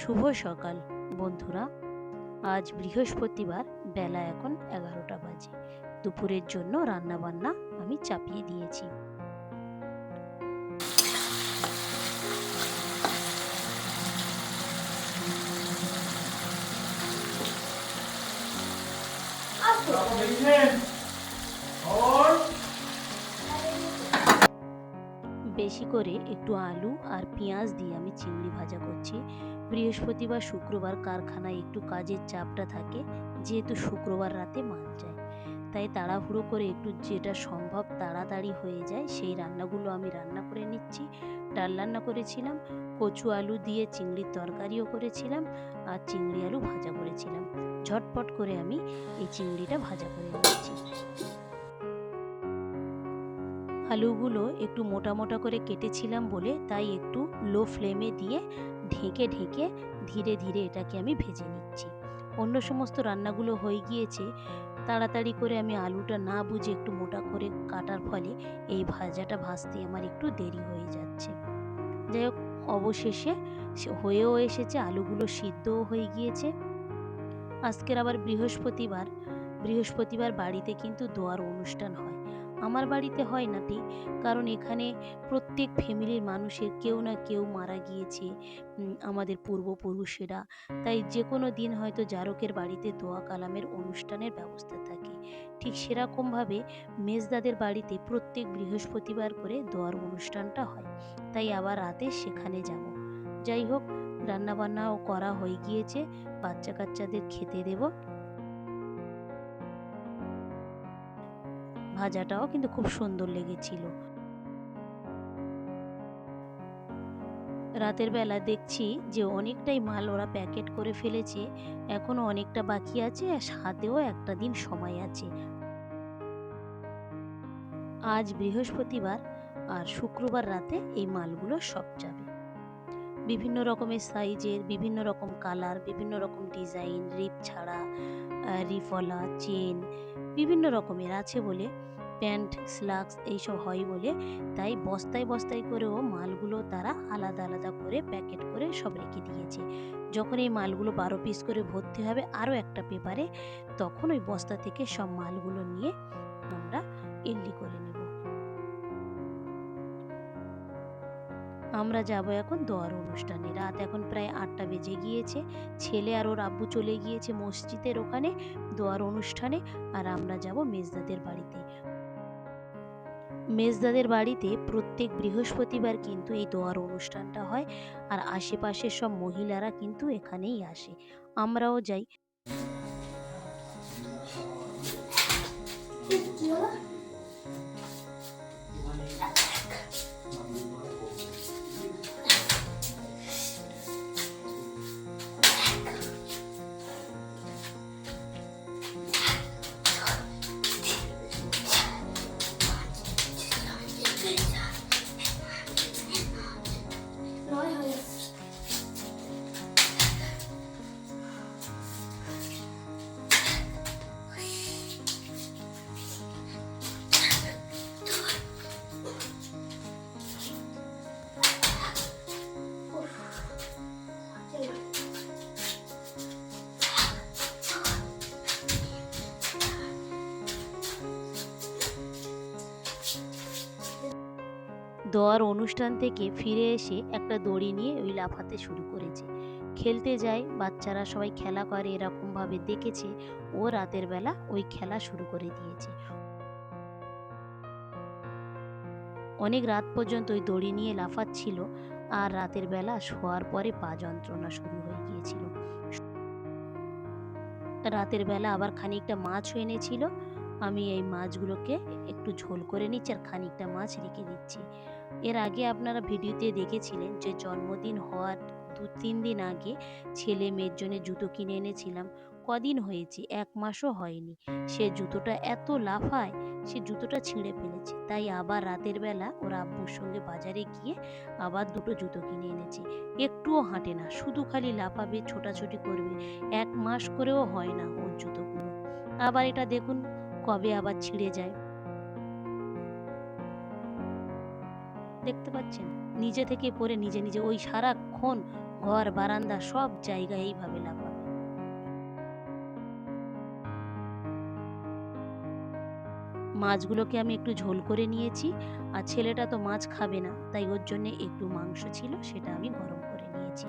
শুভ সকাল, বন্ধুরা। আজ বৃহস্পতিবার, বেলা এখন এগারোটা বাজে। দুপুরের জন্য রান্নাবান্না আমি চাপিয়ে দিয়েছি। বেশি করে একটু আলু আর পেঁয়াজ দিয়ে আমি চিংড়ি ভাজা করছি। বৃহস্পতিবার শুক্রবার কারখানায় একটু কাজের চাপটা থাকে, যেহেতু শুক্রবার রাতে মাল যায় তাই তাড়াহুড়ো করে একটু যেটা সম্ভব তাড়াতাড়ি হয়ে যায়, সেই রান্নাগুলো আমি রান্না করে নিচ্ছি। ডাল রান্না করেছিলাম, কচু আলু দিয়ে চিংড়ির তরকারিও করেছিলাম, আর চিংড়ি আলু ভাজা করেছিলাম। ঝটপট করে আমি এই চিংড়িটা ভাজা করে নিচ্ছি। আলুগুলো একটু মোটা মোটা করে কেটেছিলাম বলে, তাই একটু লো ফ্লেমে দিয়ে ঢেকে ঢেকে ধীরে ধীরে এটাকে আমি ভেজে নিচ্ছি। অন্য সমস্ত রান্নাগুলো হয়ে গিয়েছে, তাড়াতাড়ি করে আমি আলুটা না বুঝে একটু মোটা করে কাটার ফলে এই ভাজাটা ভাজতে আমার একটু দেরি হয়ে যাচ্ছে। যাই হোক, অবশেষে হয়েও এসেছে, আলুগুলো সিদ্ধও হয়ে গিয়েছে। আজকের আবার বৃহস্পতিবার বৃহস্পতিবার বাড়িতে কিন্তু দোয়ার অনুষ্ঠান হয়। আমার বাড়িতে হয় না ঠিক কারণ এখানে প্রত্যেক ফ্যামিলির মানুষের কেউ না কেউ মারা গিয়েছে আমাদের পূর্বপুরুষেরা। তাই যে কোনো দিন হয়তো জারকের বাড়িতে দোয়া কালামের অনুষ্ঠানের ব্যবস্থা থাকে। ঠিক সেরকমভাবে মেজদাদের বাড়িতে প্রত্যেক বৃহস্পতিবার করে দোয়ার অনুষ্ঠানটা হয়। তাই আবার রাতে সেখানে যাব। যাই হোক, রান্নাবান্নাও করা হয়ে গিয়েছে। বাচ্চা কাচ্চাদের খেতে দেবো। ভাজাটাও কিন্তু খুব সুন্দর লেগেছিল। রাতের বেলা দেখছি যে অনেকটাই মাল ওরা প্যাকেট করে ফেলেছে, এখনও অনেকটা বাকি আছে আর হাতেও একটা দিন সময় আছে। আজ বৃহস্পতিবার আর শুক্রবার রাতে এই মালগুলো সব যাবে। বিভিন্ন রকমের সাইজের, বিভিন্ন রকম কালার, বিভিন্ন রকম ডিজাইন, রিপ ছাড়া রিফলা, চেন, বিভিন্ন রকমের আছে বলে প্যান্ট, স্লাক্স এইসব হয় বলে তাই বস্তায় বস্তায় করেও মালগুলো তারা আলাদা আলাদা করে প্যাকেট করে সব রেখে দিয়েছে। যখন এই মালগুলো বারো পিস করে ভর্তি হবে আরও একটা পেপারে, তখন ওই বস্তা থেকে সব মালগুলো নিয়ে আমরা ইল্লি করে নেব। আমরা যাব এখন দোয়ার অনুষ্ঠানে। রাত এখন প্রায় আটটা বেজে গিয়েছে। ছেলে আর ওর আব্বু চলে গিয়েছে মসজিদের ওখানে দোয়ার অনুষ্ঠানে আর আমরা যাব মেজদাদের বাড়িতে। মেজদাদের বাড়িতে প্রত্যেক বৃহস্পতিবার কিন্তু এই দোয়ার অনুষ্ঠানটা হয়, আর আশেপাশের সব মহিলারা কিন্তু এখানেই আসে। আমরাও যাই। দোয়ার অনুষ্ঠান থেকে ফিরে এসে একটা দড়ি নিয়ে ওই লাফাতে শুরু করেছে। খেলতে যায়, বাচ্চারা সবাই খেলা করে, এরকমভাবে দেখেছে ও রাতের বেলা ওই খেলা শুরু করে দিয়েছে। অনেক রাত পর্যন্ত ওই দড়ি নিয়ে লাফাচ্ছিল আর রাতের বেলা শোয়ার পরে পা যন্ত্রণা শুরু হয়ে গিয়েছিল। রাতের বেলা আবার খানিকটা মাছও এনেছিল। আমি এই মাছগুলোকে একটু ঝোল করে নিচ্ছি আর খানিকটা মাছ রেখে দিচ্ছি। এর আগে আপনারা ভিডিওতে দেখেছিলেন যে জন্মদিন হওয়ার দু তিন দিন আগে ছেলে মেয়ের জন্য জুতো কিনে এনেছিলাম। কদিন হয়েছে? এক মাসও হয়নি। সে জুতোটা এত লাফায়, সে জুতোটা ছিঁড়ে ফেলেছে। তাই আবার রাতের বেলা ওর আব্বুর সঙ্গে বাজারে গিয়ে আবার দুটো জুতো কিনে এনেছে। একটুও হাঁটে না, শুধু খালি লাফাবে, ছোটাছুটি করবে। এক মাস করেও হয় না ওর জুতোগুলো। আবার এটা দেখুন, কবে আবার ছিঁড়ে যায়। দেখতে পাচ্ছেন? নিজে থেকে পরে নিজে নিজে ওই সারাক্ষণ, ঘর, বারান্দা, সব জায়গায় এইভাবে লাফাবে। মাছগুলোকে আমি একটু ঝোল করে নিয়েছি, আর ছেলেটা তো মাছ খাবে না, তাই ওর জন্য একটু মাংস ছিল, সেটা আমি গরম করে নিয়েছি।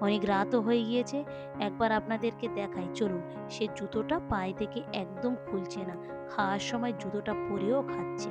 অনেক রাতও হয়ে গিয়েছে, একবার আপনাদেরকে দেখাই। চলুন, সে জুতোটা পায়ে থেকে একদম খুলছে না, খাওয়ার সময় জুতোটা পরেও খাচ্ছে।